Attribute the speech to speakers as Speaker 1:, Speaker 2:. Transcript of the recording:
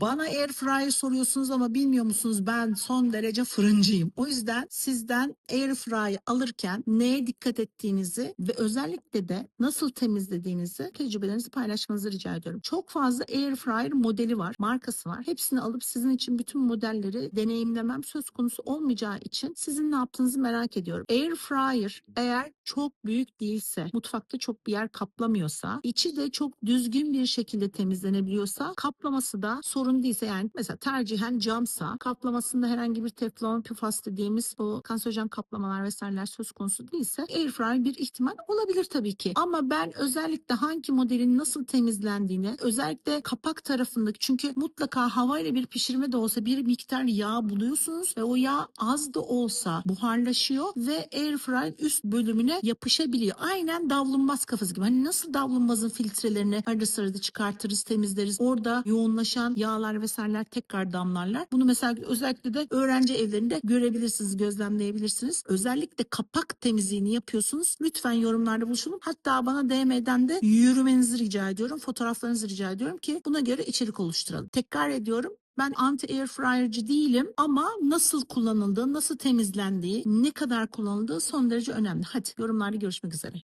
Speaker 1: Bana air fryer soruyorsunuz ama bilmiyor musunuz ben son derece fırıncıyım. O yüzden sizden air fryer alırken neye dikkat ettiğinizi ve özellikle de nasıl temizlediğinizi tecrübelerinizi paylaşmanızı rica ediyorum. Çok fazla air fryer modeli var, markası var. Hepsini alıp sizin için bütün modelleri deneyimlemem söz konusu olmayacağı için sizin ne yaptığınızı merak ediyorum. Air fryer eğer çok büyük değilse, mutfakta çok bir yer kaplamıyorsa, içi de çok düzgün bir şekilde temizlenebiliyorsa, kaplaması da sorun değilse yani mesela tercihen camsa, kaplamasında herhangi bir teflon, püfas dediğimiz o kanserojen kaplamalar vesaireler söz konusu değilse air fryer bir ihtimal olabilir tabii ki. Ama ben özellikle hangi modelin nasıl temizlendiğini, özellikle kapak tarafındaki çünkü mutlaka havayla bir pişirme de olsa bir miktar yağ buluyorsunuz ve o yağ az da olsa buharlaşıyor ve air fryer üst bölümüne yapışabiliyor. Aynen davlumbaz kafası gibi. Hani nasıl davlumbazın filtrelerini arada sırada çıkartırız, temizleriz. Orada yoğunlaşan yağlar vesaireler tekrar damlarlar. Bunu mesela özellikle de öğrenci evlerinde görebilirsiniz, gözlemleyebilirsiniz. Özellikle kapak temizliğini yapıyorsunuz. Lütfen yorumlarda buluşalım. Hatta bana DM'den de yürümenizi rica ediyorum. Fotoğraflarınızı rica ediyorum ki buna göre içerik oluşturalım. Tekrar ediyorum. Ben anti air fryer'cı değilim ama nasıl kullanıldığı, nasıl temizlendiği, ne kadar kullanıldığı son derece önemli. Hadi yorumlarda görüşmek üzere.